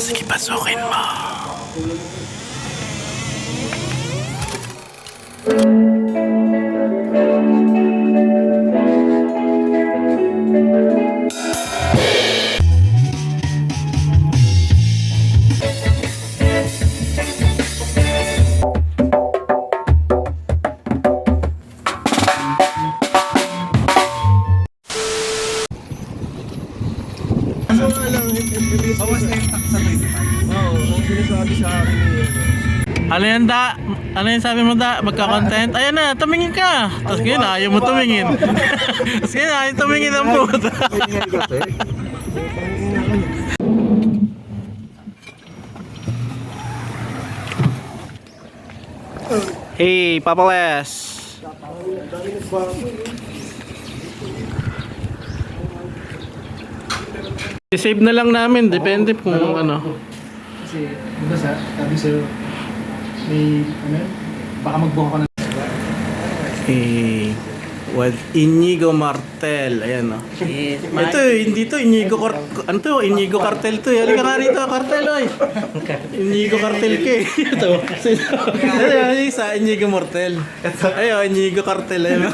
Sige, pasukin mo. Ano yan da? Ano yung sabi mo da? Magka-content? Ayan na, tumingin ka! Tapos ngayon ayaw mo tumingin. Tapos ngayon ayaw tumingin ang puta. hey, Papa Les! I-save na lang namin, depende kung ano. Kasi, diba sa, sabi sa'yo, may, ano, yun? baka magbuka ka na. Eh, what Inigo Martel, ayan oh. Ito eh, hindi to Inigo Car ano to? Inigo Cartel to. eh. Halika nga rito, Cartel oy. Inigo Cartel ke. Ito. Sino? Ito yung isa, Inigo Mortel. Ayo, Inigo Cartel ayun.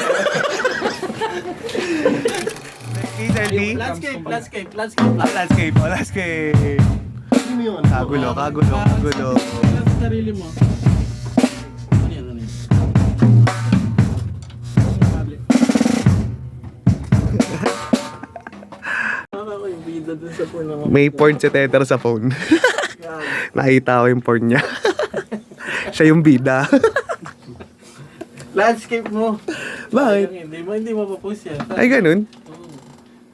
Selfie? Landscape, landscape, landscape. Ah, landscape. Oh, landscape. Kagulo, kagulo, kagulo. Tingnan sa sarili mo. Bida dun sa phone. May porn si Tether sa phone. Nakita ko yung porn niya. Siya yung bida. Landscape mo. Bakit? Hindi mo, hindi mo pa-post yan. Ay, ganun?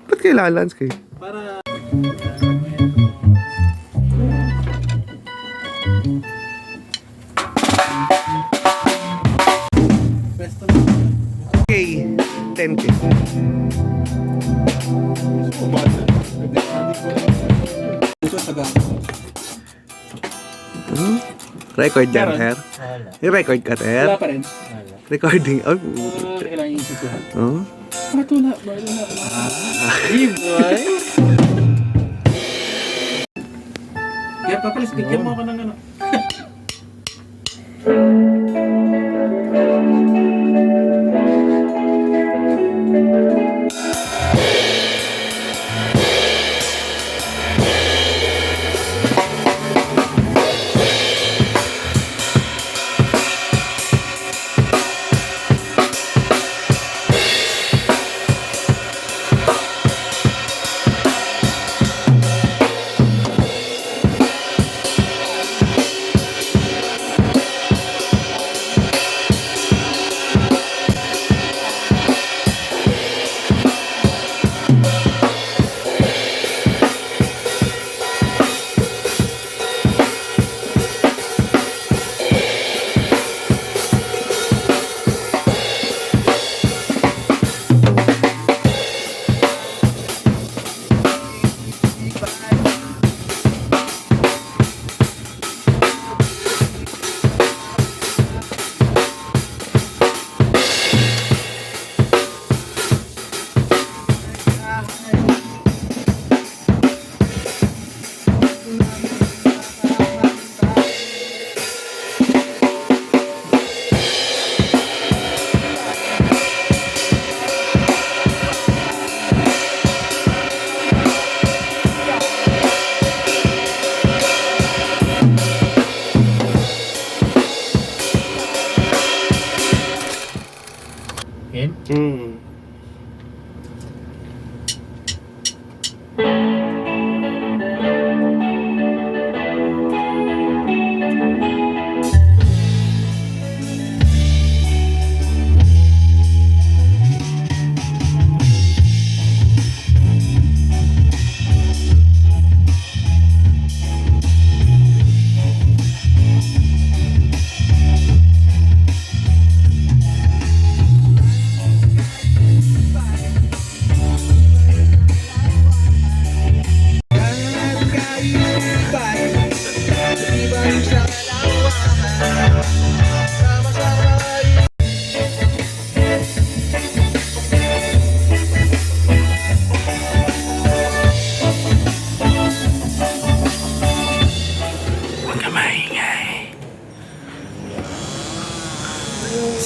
Ba't kailangan landscape? Para... Pwesto mo. Okay, 10k. Hmm? Record yan, Ter? Yung record ka, Ter? Wala pa rin. Recording. Oh, Uh, kailangan isip ko. oh. Bakit wala? Bakit wala? Hey, boy! Kaya papalis, bigyan mo ako ng ano. 嗯，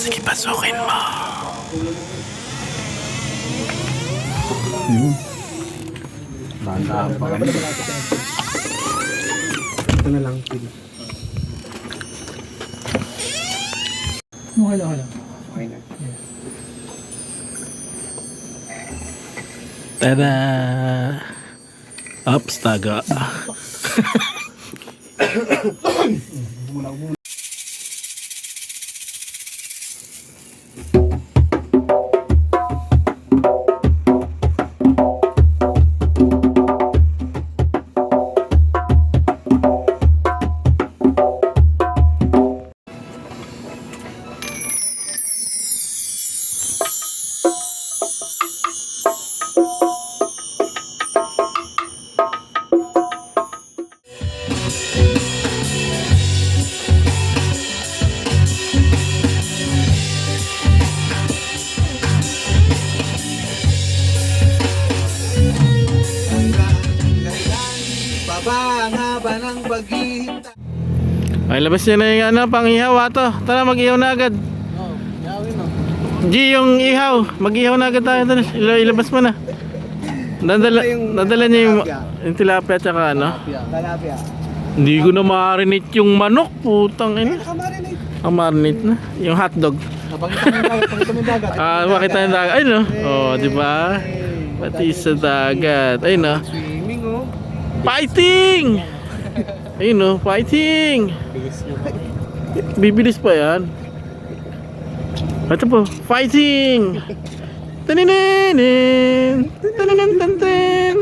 Sige, pasukin mo. Hmm. Bata pa kami. Ito na lang, pin. Okay lang, okay lang. Okay na. Yeah. Tada! Ops, taga. Muna, muna. Ay, labas niya na yung ano, pang ihaw ato. Tara, mag-ihaw na agad. Oh, yawin no. G, yung ihaw. Mag-ihaw na agad tayo. Ila- ilabas mo na. Dadala, dadala niya yung, yung tilapia tsaka ano. Talapia. Hindi ko na marinate yung manok. Putang ina. Ang marinate na. Yung hotdog. Pakita mo yung dagat. Ah, makita yung dagat. Ayun no. Oh, di ba? Pati sa dagat. Ayun no. Swimming oh. Fighting! Ayun no, fighting! Bibilis pa yan. Ito po, fighting! Taninin! Taninin! Tantin!